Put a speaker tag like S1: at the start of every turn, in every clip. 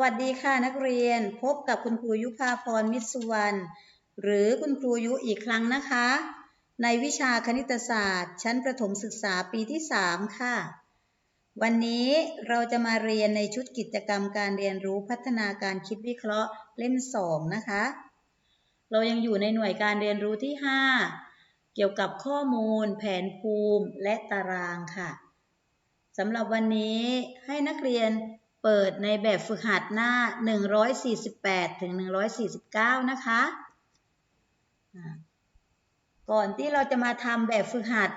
S1: วัสดีค่ะนักเรียนพบกับคุณครูยุพาพรมิสุวรรณหรือคุณครูยุอีกครั้งนะคะ ในวิชาคณิตศาสตร์ ชั้นประถมศึกษาปีที่ 3 ค่ะ วันนี้เราจะมาเรียนในชุดกิจกรรมการเรียนรู้พัฒนาการคิดวิเคราะห์เล่ม 2 นะคะ เรายังอยู่ในหน่วยการเรียนรู้ที่ 5 เกี่ยวกับข้อมูล แผนภูมิและตารางค่ะสำหรับวันนี้ให้นักเรียน เปิดในแบบฝึกหัดหน้า 148 ถึง 149 นะคะ ก่อนที่เราจะมาทำแบบฝึกหัด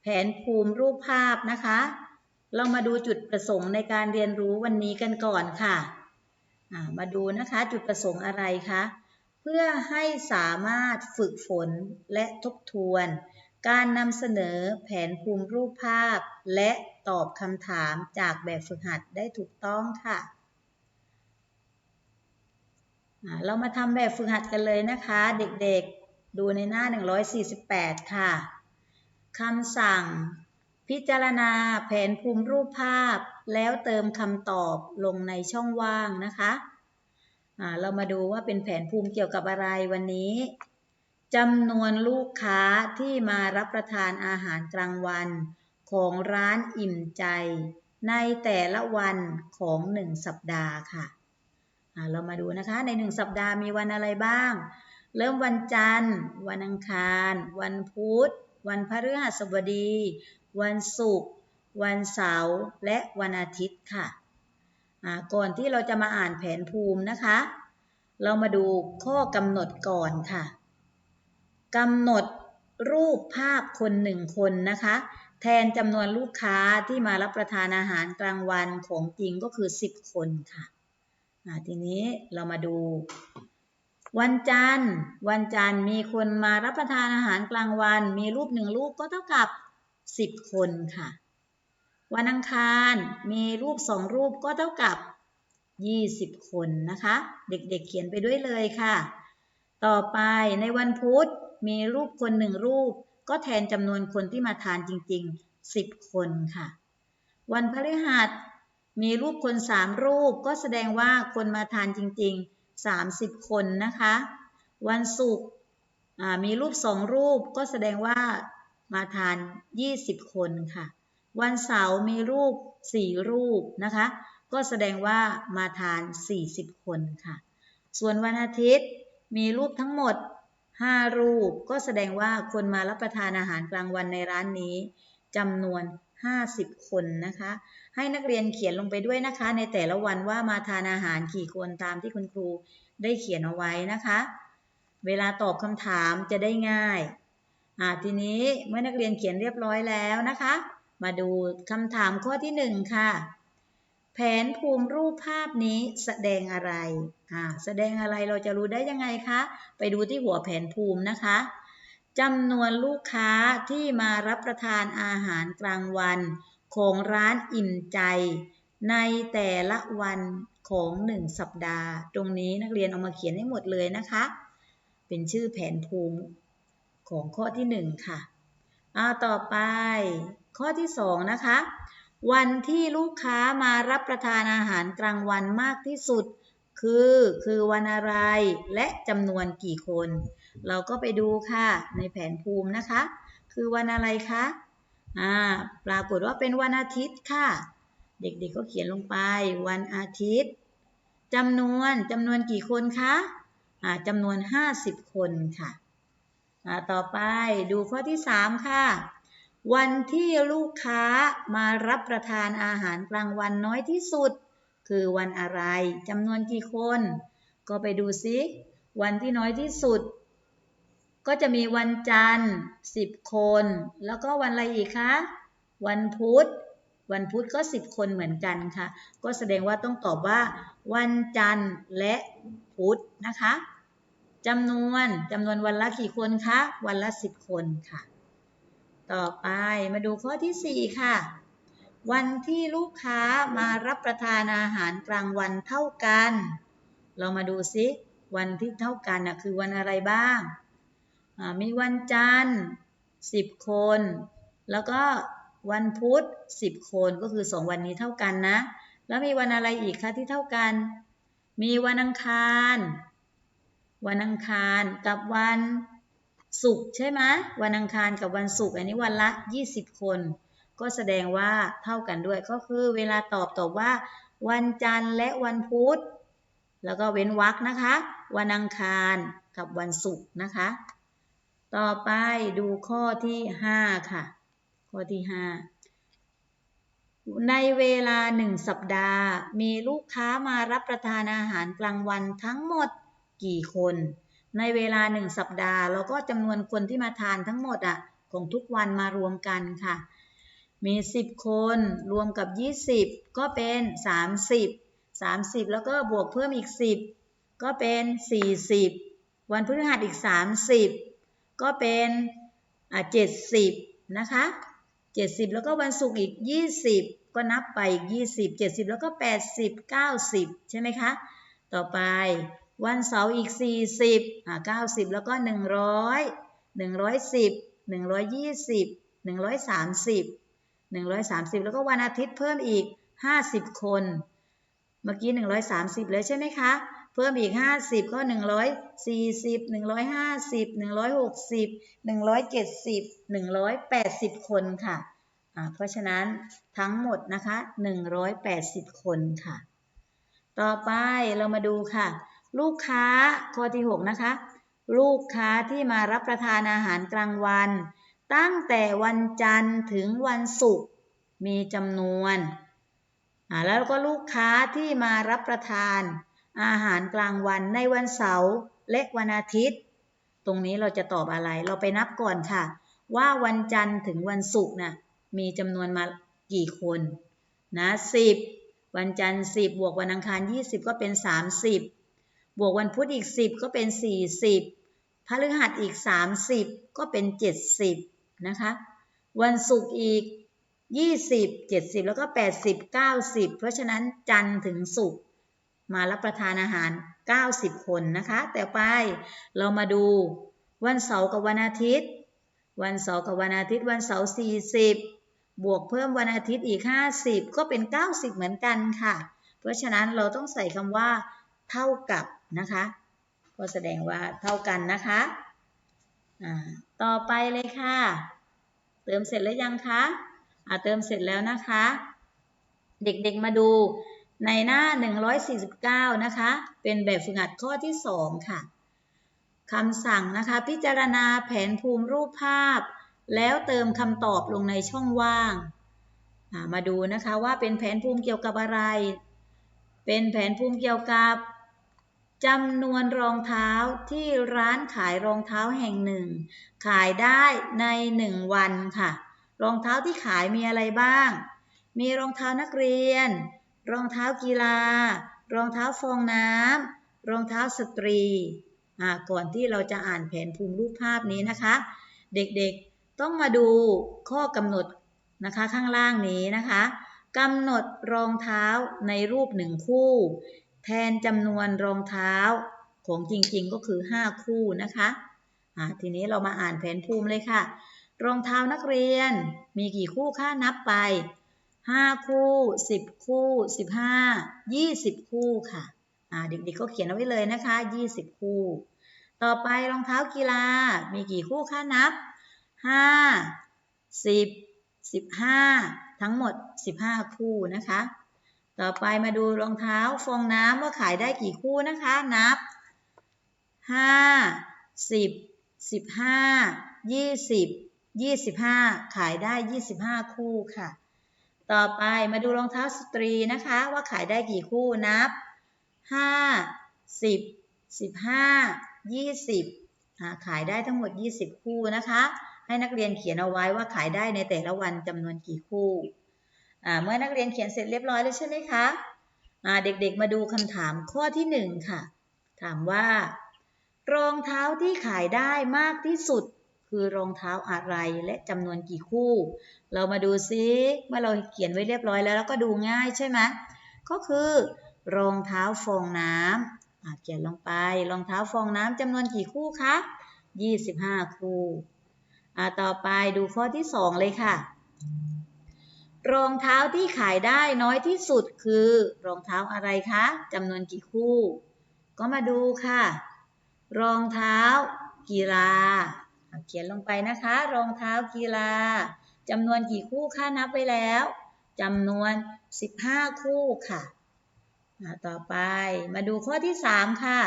S1: แผนภูมิรูปภาพนะคะ เรามาดูจุดประสงค์ในการเรียนรู้วันนี้กันก่อนค่ะ มาดูนะคะจุดประสงค์อะไรคะ เพื่อให้สามารถฝึกฝนและทบทวน การนำเสนอแผนภูมิรูปภาพ และตอบคำถามจากแบบฝึกหัดได้ถูกต้องค่ะ เรามาทำแบบฝึกหัดกันเลยนะคะ เด็กๆดูในหน้า 148 ค่ะคำสั่ง พิจารณาแผนภูมิรูปภาพ แล้วเติมคำตอบลงในช่องว่างนะคะ เรามาดูว่าเป็นแผนภูมิเกี่ยวกับอะไรวันนี้ จำนวนลูกค้าที่มารับประทานอาหารกลางวัน ของร้านอิ่มใจ ในแต่ละวันของหนึ่งสัปดาห์ค่ะเรามาดูนะคะในหนึ่งสัปดาห์มีวันอะไรบ้าง เริ่มวันจันทร์ วันอังคาร วันพุธ วันพฤหัสบดี วันศุกร์วันเสาร์และวันอาทิตย์ค่ะก่อนที่เราจะมาอ่านแผนภูมินะคะ เรามาดูข้อกำหนดก่อนค่ะ กำหนดรูปภาพคนหนึ่งคนนะคะ แทนจำนวนลูกค้าที่มารับประทานอาหารกลางวันของจริงก็คือ 10 คนค่ะทีนี้เรามาดู วันจันทร์ วันจันทร์มีคนมารับประทานอาหารกลางวัน มีรูปหนึ่งรูปก็เท่ากับ 10 คนค่ะ วันอังคารมีรูปสองรูปก็เท่ากับ 20 คนนะคะ เด็กๆเเขียนไปด้วยเลยค่ะ ต่อไปในวันพุธ มีรูปคนหนึ่งรูป ก็แทนจำนวนคนที่มาทานจริง ๆ 10 คนค่ะ วันพฤหัสมีรูปคน3รูป ก็แสดงว่าคนมาทานจริง ๆ 30 คนนะคะ วันศุกร์มีรูป2รูป ก็แสดงว่ามาทาน 20 คนค่ะ วันเสาร์มีรูป4รูปนะคะ ก็แสดงว่ามาทาน 40 คนค่ะ ส่วนวันอาทิตย์มีรูปทั้งหมด 5 รูป ก็แสดงว่าคนมารับประทานอาหารกลางวันในร้านนี้จำนวน 50 คนนะคะ ให้นักเรียนเขียนลงไปด้วยนะคะ ในแต่ละวันว่ามาทานอาหารกี่คนตามที่คุณครูได้เขียนเอาไว้นะคะ เวลาตอบคำถามจะได้ง่ายอ่าทีนี้เมื่อนักเรียนเขียนเรียบร้อยแล้วนะคะ มาดูคำถามข้อที่ 1 ค่ะ แผนภูมิรูปภาพนี้แสดงอะไร อ่า แสดงอะไรเราจะรู้ได้ยังไงคะ ไปดูที่หัวแผนภูมินะคะจำนวนลูกค้าที่มารับประทานอาหารกลางวัน ของร้านอิ่มใจ ในแต่ละวันของหนึ่งสัปดาห์ ตรงนี้นักเรียนเอามาเขียนให้หมดเลยนะคะ เป็นชื่อแผนภูมิของข้อที่หนึ่งค่ะ อ่า ต่อไปข้อที่สองนะคะ วันที่ลูกค้ามารับประทานอาหารกลางวันมากที่สุด คือคือวันอะไรและจำนวนกี่คน เราก็ไปดูค่ะในแผนภูมินะคะ คือวันอะไรคะอ่าปรากฏว่าเป็นวันอาทิตย์ค่ะ เด็กๆก็เขียนลงไปวันอาทิตย์จำนวนจำนวนกี่คนคะอ่าจำนวน 50 คนค่ะอ่าต่อไปดูข้อที่ 3 ค่ะ วันที่ลูกค้ามารับประทานอาหารกลางวันน้อยที่สุด คือวันอะไรจำนวนกี่คน ก็ไปดูซิ วันที่น้อยที่สุด ก็จะมีวันจันทร์ 10 คน แล้วก็วันอะไรอีกคะ วันพุธ วันพุธก็ 10 คนเหมือนกันค่ะ ก็แสดงว่าต้องตอบว่า วันจันทร์และพุธนะคะจำนวนจำนวนวันละกี่คนคะ วันละ 10 คนค่ะ ต่อไปมาดูข้อที่ 4 ค่ะ วันที่ลูกค้ามารับประทานอาหารกลางวันเท่ากัน เรามาดูซิ วันที่เท่ากันนะคือวันอะไรบ้าง มีวันจันทร์10 คน แล้วก็วันพุธ10 คนก็คือ 2 วันนี้เท่ากันนะ แล้วมีวันอะไรอีกคะที่เท่ากัน มีวันอังคาร วันอังคารกับวัน ศุกร์ใช่ไหมวันอังคารกับวันศุกร์อันนี้วันละ 20 คน ก็แสดงว่าเท่ากันด้วยก็คือเวลาตอบตอบว่า วันจันทร์และวันพุธแล้วก็เว้นวรรคนะคะ วันอังคารกับวันศุกร์นะคะ ต่อไปดูข้อที่ 5 ค่ะ ข้อที่ 5 ในเวลาหนึ่งสัปดาห์ มีลูกค้ามารับประทานอาหารกลางวันทั้งหมดกี่คน ในเวลาหนึ่งสัปดาห์เราก็จำนวนคนที่มาทานทั้งหมดอะของทุกวันมารวมกันค่ะ มี 10 คนรวมกับ 20 ก็เป็น 30 30 แล้วก็บวกเพิ่มอีก 10 ก็เป็น 40 วันพฤหัสอีก 30 ก็เป็นอ่า70 นะคะ 70 แล้วก็วันศุกร์อีก 20 ก็นับไปอีก 20 70 แล้วก็ 80 90 ใช่ไหมคะ ต่อไป วันเสาร์อีก 40อ่า90 แล้วก็ 100 110 120 130 130 แล้วก็วันอาทิตย์เพิ่มอีก 50 คน เมื่อกี้ 130เลยใช่ไหมคะ เพิ่มอีก 50 ก็ 140 150 160 170 180 คนค่ะอ่าเพราะฉะนั้นทั้งหมดนะคะ 180 คนค่ะ ต่อไปเรามาดูค่ะ ลูกค้าข้อที่6นะคะ ลูกค้าที่มารับประทานอาหารกลางวัน ตั้งแต่วันจันทร์ถึงวันศุกร์มีจำนวนอ่าแล้วก็ลูกค้าที่มารับประทาน อาหารกลางวันในวันเสาร์และวันอาทิตย์ ตรงนี้เราจะตอบอะไร เราไปนับก่อนค่ะ ว่าวันจันทร์ถึงวันศุกร์น่ะมีจำนวนมากี่คนนะสิบวันจันทร์สิบบวกวันอังคารยี่สิบก็เป็นสามสิ บวกวันพุธอีกสิบก็เป็นสี่สิบพฤหัสอีกสามสิบก็เป็นเจ็ดสิบนะคะ วันศุกร์อีกยี่สิบเจ็ดสิบแล้วก็แปดสิบเก้าสิบเพราะฉะนั้นจันทร์ถึงศุกร์มารับประทานอาหาร 90 คนนะคะ แต่ไปเรามาดูวันเสาร์กับวันอาทิตย์ วันเสาร์กับวันอาทิตย์วันเสาร์40 บวกเพิ่มวันอาทิตย์อีก 50 ก็เป็น 90 เหมือนกันค่ะ เพราะฉะนั้นเราต้องใส่คำว่า เท่ากับนะคะ ก็แสดงว่าเท่ากันนะคะต่อไปเลยค่ะ เติมเสร็จแล้วยังคะอ่าเติมเสร็จแล้วนะคะ เด็กๆมาดูในหน้า 149 นะคะ เป็นแบบฝึกหัดข้อที่ 2 ค่ะคำสั่งนะคะ พิจารณาแผนภูมิรูปภาพ แล้วเติมคำตอบลงในช่องว่าง มาดูนะคะว่าเป็นแผนภูมิเกี่ยวกับอะไร เป็นแผนภูมิเกี่ยวกับ จำนวนรองเท้าที่ร้านขายรองเท้าแห่งหนึ่ง ขายได้ใน1วันค่ะ รองเท้าที่ขายมีอะไรบ้าง มีรองเท้านักเรียน รองเท้ากีฬา รองเท้าฟองน้ำรองเท้าสตรีก่อนที่เราจะอ่านแผนภูมิรูปภาพนี้นะคะ เด็กๆต้องมาดูข้อกำหนดนะคะข้างล่างนี้นะคะกำหนดรองเท้าในรูปหนึ่งคู่ แทนจำนวนรองเท้าของจริงๆก็คือ 5 คู่นะคะะทีนี้เรามาอ่านแผนภูมิเลยค่ะ รองเท้านักเรียนมีกี่คู่ค่านับไป 5 คู่ 10 คู่ 15 20 คู่ค่ะเด็กๆก็เขียนเอาไว้เลยนะคะ 20 คู่ ต่อไปรองเท้ากีฬา มีกี่คู่คะนับ 5 10 15 ทั้งหมด 15 คู่นะคะ ต่อไปมาดูรองเท้าฟองน้ำว่าขายได้กี่คู่นะคะ นับ 5 10 15 20 25 ขายได้ 25 คู่ค่ะ ต่อไปมาดูรองเท้าสตรีนะคะ ว่าขายได้กี่คู่นับห้าสิบสิบห้ายี่สิบขายได้ทั้งหมด 20 คู่นะคะ ให้นักเรียนเขียนเอาไว้ว่าขายได้ในแต่ละวันจำนวนกี่คู่ เมื่อนักเรียนเขียนเสร็จเรียบร้อยแล้วใช่ไหมคะเด็กๆมาดูคำถามข้อที่ 1 ค่ะ ถามว่ารองเท้าที่ขายได้มากที่สุดคือรองเท้าอะไรและจำนวนกี่คู่ เรามาดูซิเมื่อเราเขียนไว้เรียบร้อยแล้วแล้วก็ดูง่ายใช่ไหมก็คือ รองเท้าฟองน้ำเขียนลงไป รองเท้าฟองน้ำจำนวนกี่คู่คะ25 คู่ต่อไปดูข้อที่ 2 เลยค่ะ รองเท้าที่ขายได้น้อยที่สุดคือ รองเท้าอะไรคะจำนวนกี่คู่ ก็มาดูค่ะ รองเท้ากีฬา เขียนลงไปนะคะ รองเท้ากีฬาจำนวนกี่คู่ค่านับไว้แล้วจำนวน 15 คู่ค่ะอะ ต่อไปมาดูข้อที่ 3 ค่ะ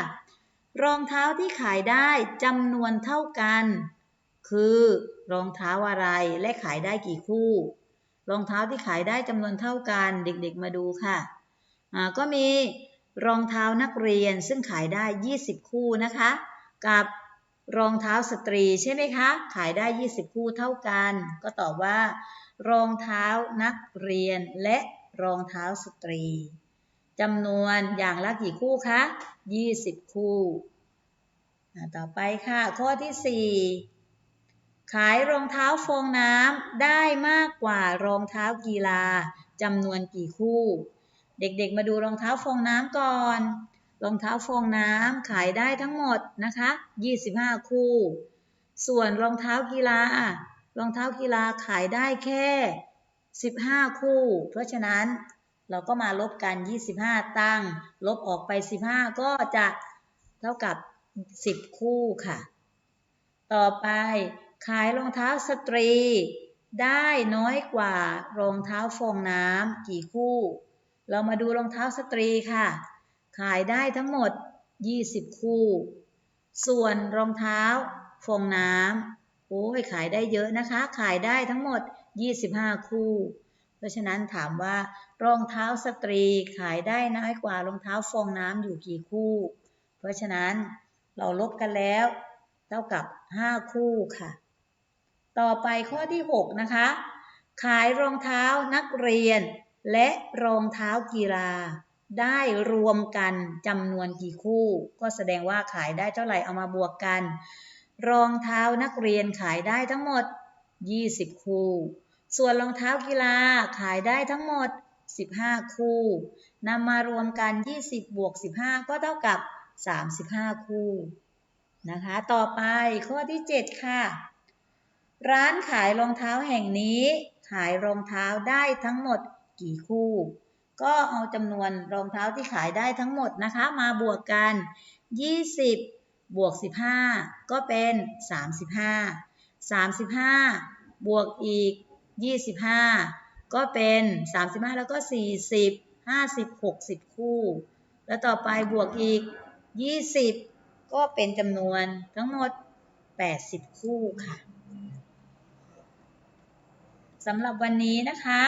S1: รองเท้าที่ขายได้จำนวนเท่ากัน คือ รองเท้าอะไรและขายได้กี่คู่ รองเท้าที่ขายได้จำนวนเท่ากันเด็กๆมาดูค่ะก็มีรองเท้านักเรียนซึ่งขายได้ 20 คู่นะคะ กับรองเท้าสตรีใช่ไหมคะ ขายได้ 20 คู่เท่ากัน ก็ตอบว่า รองเท้านักเรียนและรองเท้าสตรีจำนวนอย่างละกี่คู่คะ 20 คู่ ต่อไปค่ะ ข้อที่ 4 ขายรองเท้าฟองน้ำได้มากกว่ารองเท้ากีฬาจำนวนกี่คู่ เด็กๆ มาดูรองเท้าฟองน้ำก่อน รองเท้าฟองน้ำขายได้ทั้งหมดนะคะ 25 คู่ ส่วนรองเท้ากีฬารองเท้ากีฬาขายได้แค่ 15 คู่ เพราะฉะนั้นเราก็มาลบกัน 25 ตั้ง ลบออกไป 15 ก็จะเท่ากับ 10 คู่ค่ะ ต่อไป ขายรองเท้าสตรี ได้น้อยกว่ารองเท้าฟองน้ำกี่คู่ เรามาดูรองเท้าสตรีค่ะ ขายได้ทั้งหมด 20 คู่ ส่วนรองเท้าฟองน้ำโอ้ยขายได้เยอะนะคะ ขายได้ทั้งหมด 25 คู่ เพราะฉะนั้นถามว่ารองเท้าสตรีขายได้น้อยกว่ารองเท้าฟองน้ำอยู่กี่คู่ เพราะฉะนั้นเราลบกันแล้ว เท่ากับ 5 คู่ค่ะ ต่อไปข้อที่ 6 นะคะ ขายรองเท้านักเรียน และรองเท้ากีฬา ได้รวมกันจำนวนกี่คู่ ก็แสดงว่าขายได้เท่าไหร่เอามาบวกกัน รองเท้านักเรียนขายได้ทั้งหมด 20 คู่ ส่วนรองเท้ากีฬาขายได้ทั้งหมด 15 คู่นำมารวมกัน 20 บวก 15 ก็เท่ากับ 35 คู่นะคะ ต่อไปข้อที่ 7 ค่ะ ร้านขายรองเท้าแห่งนี้ ขายรองเท้าได้ทั้งหมดกี่คู่ ก็เอาจำนวนรองเท้าที่ขายได้ทั้งหมดนะคะ มาบวกกัน 20 บวก 15 ก็เป็น 35 35 บวกอีก 25 ก็เป็น 35 แล้วก็ 40 50 60 คู่ แล้วต่อไปบวกอีก 20 ก็เป็นจำนวนทั้งหมด 80 คู่ค่ะ สำหรับวันนี้นะคะ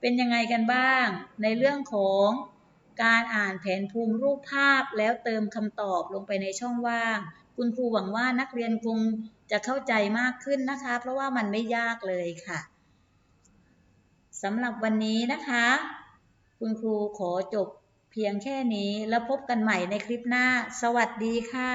S1: เป็นยังไงกันบ้าง ในเรื่องของการอ่านแผนภูมิรูปภาพแล้วเติมคำตอบลงไปในช่องว่าง คุณครูหวังว่านักเรียนคงจะเข้าใจมากขึ้นนะคะ เพราะว่ามันไม่ยากเลยค่ะสำหรับวันนี้นะคะ คุณครูขอจบเพียงแค่นี้แล้วพบกันใหม่ในคลิปหน้า สวัสดีค่ะ